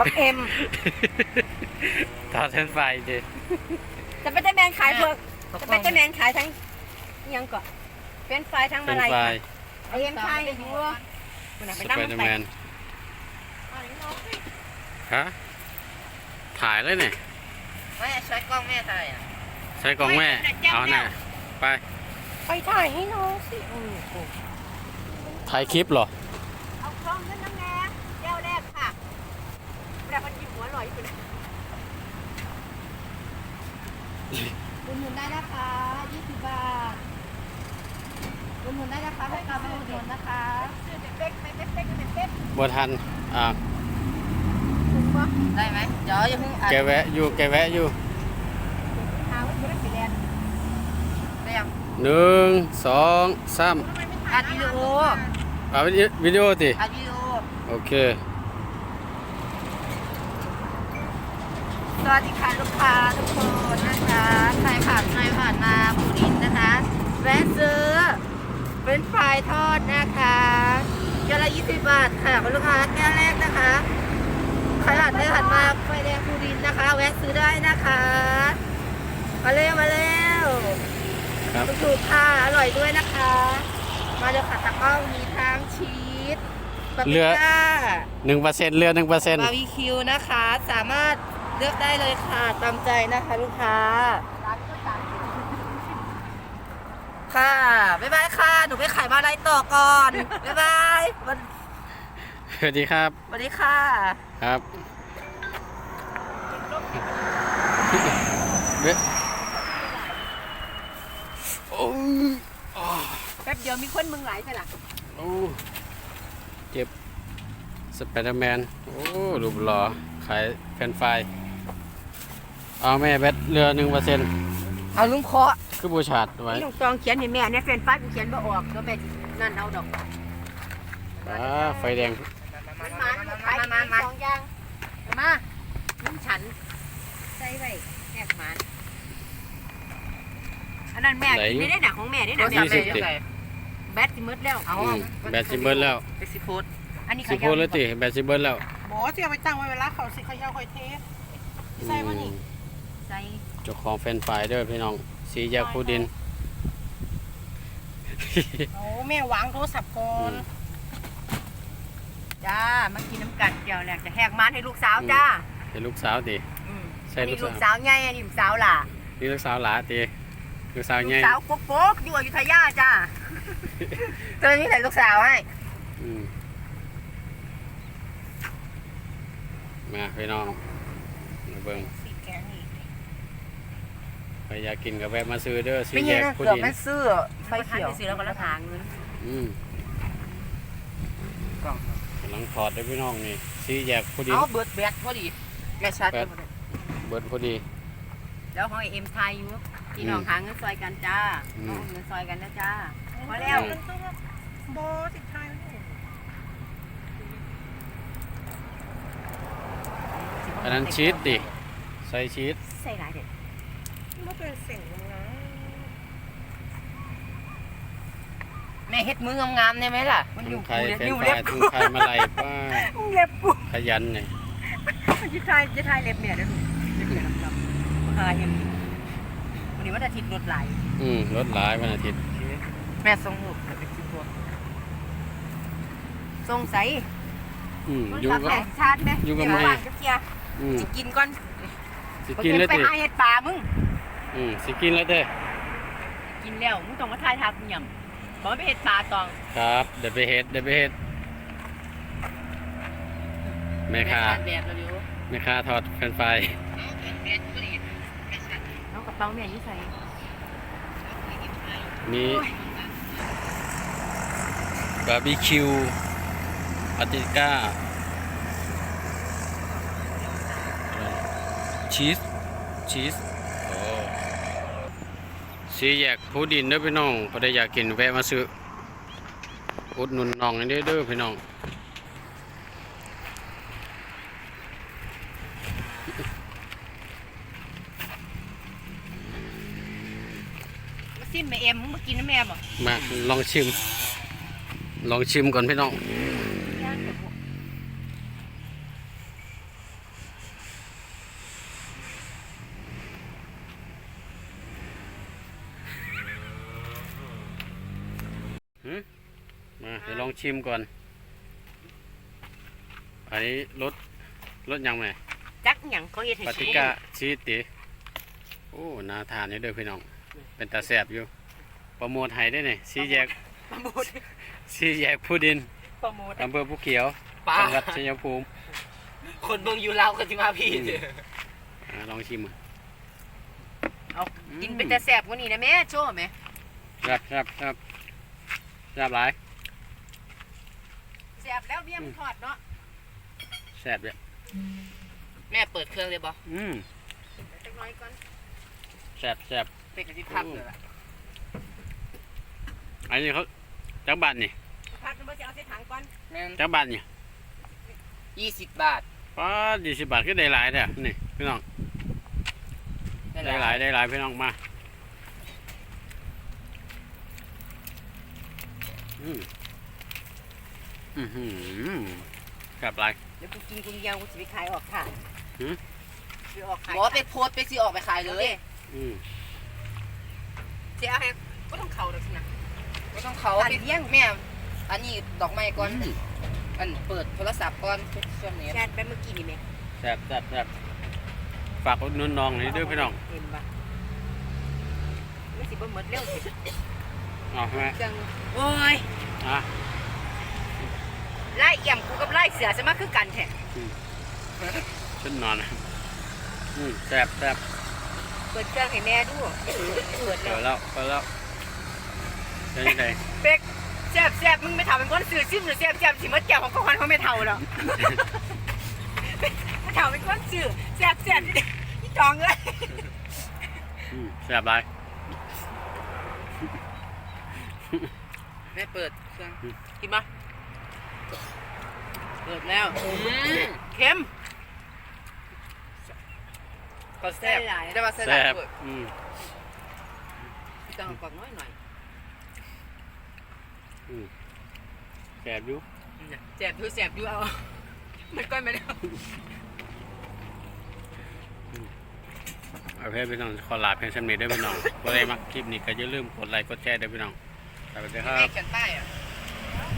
บักเอ็มทอดเส้นไฟดิจะเป็นแต่แมนขายเผือกจะเป็นแต่แมนขายทั้งอิหยังก่อนเป็นไฟทั้งเส้มานลัยไฟเอ็มขายอยู่คุณน่ะสไปนั่งไปมันเดอร์ไปแมนฮะถ่ายเลยเนี่ยไม่ใช้กล้องแม่ถ่ายอะใช้กล่องแม่ เอาหน่ะไป ไปถ่ายให้น้องสิอืมถ่ายคลิปเหรอ เอาคลองขึ้นน้ำแน่แก้วแรกค่ะแต่มันยิ้มหัวล อยอยู่นะอุดหนุนได้นะคะ20บาทอุดหนุนได้นะคะให้กลับมาอุดหนุนนะคะซื้อเป๊กไม่เป๊กเป๊กไม่เป๊กบัวทันอ่าถูกปะได้ไหมเดี๋ยวอย่าเพิ่งอัดแกแวะอยู่แกแวะอยู่หาว่าไม่ได้สีแดงได้ยังหนึ่งสองสามอัดวิดีโอเอาวิดีวิดีโอติอัดวิดีโอ โอเค สวัสดีค่ะลูกค้าทุกคนนะคะใครผ่านไปผ่านมาบูรินทร์นะคะ แวะซื้อเป็นไฟรายทอดนะคะแก้วละ20บาทค่ะคุณลูกค้าแก้วแรกนะคะใครผ่านไปผ่านมาไฟแดงบูรินทร์นะคะ แวะซื้อได้นะคะ มาเร็วมาเร็วครับถูกๆค่ะอร่อยด้วยนะคะ มาเดี๋ยวค่ะตะกร้องมีทั้งชีสบาร์บีเรือก้าหนึ่งเปอร์เซ็นต์เรือหนึ่งเปอร์เซ็นต์บาร์บีคิวนะคะ สามารถเลือกได้เลยค่ะตามใจนะคะลูกค้าค่ะ บ๊ายบายค่ะ หนูไปขายมาอะไรต่อก่อน บ๊ายบายสวัสสวัสดีครับ สวัสดีค่ะ ครับเว้ยโอ้ยอ้าวแป๊บเดียวมีคนมึงหลายขนาดโอ้เจ็บ สไปเดอร์แมน โอ้รูปหล่อขายแฟรนไฟราย เอาแม่แบตเรือหนึ่งเปอร์เซ็นต์เอาลุงเคาะคือบูชาดไว้นี่น้องตองเขียนให้แม่เนี่ยแฟนฟ้ากูเขียนบ่ออกก็เป็นนั่นเอาดอกอ่าไฟแดงมันมามันขายดีสองอย่างมานุ่มฉันใส่ไว้แยกมันอันนั้นแม่กินไม่ได้หนักของแม่ได้หนักยี่สิบแบติแบตสิมืดแล้วเอาอืมแบตซิเบิร์แล้วไปสิโพสอันนี้สิโพดเลยติแบตซิเบิร์แล้วบอสเอาไปตั้งไว้เวลาเขาสิเขายาวคอยเทสใส่มานี่อืม ใส่เจ้าของแฟรนไฟรายเด้อพี่น้อง สีแยกผู้ดิน โอ้แม่วางโทรศัพท์ก่อนจ้ามากินน้ำกัดเดี๋ยวแหลกจะแหกมันให้ลูกสาวจ้าเป็นลูกสาวติ อืมใช่อันลูนี้กลูสาวกสาวใหญ่อันนี้ลูกสาวหล่ะนี่ลูกสาวหลาติลูกสาวลูใหญ่กสาวโป๊กๆอยู่อยุธยาจ้า ตัวนี้ใส่ลูกสาวให้อืมมาพี่น้องมาเบิ่งสีแกงนี่ใค รอยากกินก็แวะมาซื้อเด้อสีไม่แยใช่กนะผู้เกือบดินไม่ซื้อไฟไปเขียวซื้อแล้วก็ละทางเงินอืมกำลังถอดเด้อพี่น้องนี่สีแยกผู้ดิน เอาเบิดแบตพอดีแกชัดแบตเบิดพอดี แล้วของไอ้เอ็มไทยอยู่พี่น้องอืมหาเงินซอยกันจ้าอืมเอาเงินซอยกันนะจ้า พอแล้ว มันต้องบอสสิทายนี่อันนั้นชีสดิใส่ชีสใส่หลายเด็ด มันเป็นเสียงนะ แม่เฮ็ดมืองามๆได้ไหมล่ะ มันอยู่ทั้งไข่กูแฟรเล็นบไฟนิ้วรายเล็บทั้งไข่มาลัยป้าเล็บกูขยันเนี่ยจะทายจะทายเล็บเมียเด้อลูกเล็บเมียดำๆหาเห็นวันนี้วันอาทิตย์รถไหลอืมรถหลายวันอาทิตย์แม่ส่งลูกไปสิโพสสงสัยอืมมันอยู่ขับก็แหลกชาติไหมอยู่กับเดี๋วแม่ว่างจะเคลียร์อืมสิกินก่อนสิกินเลยไปติหาเห็ดป่ามึง อืมสิกินเลยเด้อกินแล้วมึงต้องมาทายทากูยำบอก ว่าไปเห็ดป่าตองครับเดี๋ยวไปเฮ็ดเดี๋ยวไปเฮ็ดแม่ค้าแบตเราอยู่แม่ค้าทอดแฟรนไฟรายเอากระเป๋าแม่อยิ่ใส่มีบาร์บีคิวอาติก้า ชีสชีสโอ้ สีแยกผู้ดินเด้อพี่น้องพอได้อยากกินแวะมาซื้ออุดหนุนน้องให้เด้อเด้อพี่น้องมาสิ้นแม่เอ็มมึงมากินนะแม่บอกมาลองชิม ลองชิมก่อนพี่น้อง เดี๋ยว ลองชิมก่อน อันนี้รสรสยังไงจักหยังเขาเฮ็ดให้ปาติชิมกาชีสติโอ้น่าทานนี่เด้อพี่น้อง เป็นตาแสบอยู่โปรโมทให้ได้เนี่ยสีแยกประโมทสีแยกผู้ดินประโมทอำเภอภูเขียวป้าจังหวัดชัยภูมิคนเบิ่งอยู่ลาวก็สิมาพี่อ่าลองชิมอะเอากินเป็นแต่แซ่บกว่านี้นะแม่โจ้แม่ครับครับครับครับหลายแซ่ บแล้วเบี้ยมนทอดเนาะแสบเลยแม่เปิดเครื่องเลยบ่อืมจักหน่อยก่อนแสบแสบเป็นกะทิพักเลยล่ะอันนี้เขาจักบาทนี่พักนึงบ่สิเอาใส่ถังก่อนแม่นจักบาทนี่ยี่สิบบาทป้าดีสิบบาทก็ได้หลายแท้นี่พี่น้องได้หลายได้หลายพี่น้องมาอืม อือหือครับหลายเดี๋ยวกูกินกูเดียวกูสิไปขายออกค่ะหือ ไปออกขายบอกว่าไปโพสต์ไปสิออกไปขายเลยอืมสิเอาให้บ่ต้องเข้าดอกสินะไม่ต้องเขาอันไปเลี้ยงแม่ อันนี้ดอกไม้ก่อน อันเปิดโทรศัพท์ก่อนช่วงนี้แชทไปเมื่อกี้นี่แม่แซ่บแซ่บแซ่บฝากอุดหนุนน้องนี่เด้วยพี่น้องเห็นบ่ไม่สิบ่หมดเร็วสิเอาแม่เครื่องโอ้ยอะ ไล่เอี่ยมกูกับไล่เสือจะมาคือกันแท้ชุดนอนนะอืมแซ่บแซ่บเปิดเครื่องให้แม่ดูเปิดเปิแล้วดแล้วเปิดแล้วเป็นยังไงเป็กแซ่บแซ่บมึงไม่ทำเป็นคนสื่อซิมหรือแซ่บแซ่บสิมาแก้วของของขวัญเขาไม่เท่าหรอกไม่เท่าเป็นคนสื่อแซ่บแซ่บนี่จองเลยอืมแซ่บหลายแม่เปิดเครื่องกินมา เปิดแล้วเค็มก็แซ่บใส่หลายแต่ว่าใส่หลาแซ่ยบเปิดอืมพี่ต้องเอากล่องน้อยหน่อยแซ่บอยู่แซ่บดูแซ่บดูเอา มันก้อยไม่ได้โอเคพี่น้องขอลาเพียงเท่านี้เด้วยพี่น้องก็ได้มักคลิปนี้ก็อย่าลืมกดไลค์กดแชร์เด้วยพี่น้องสวัสดีครัแม่บ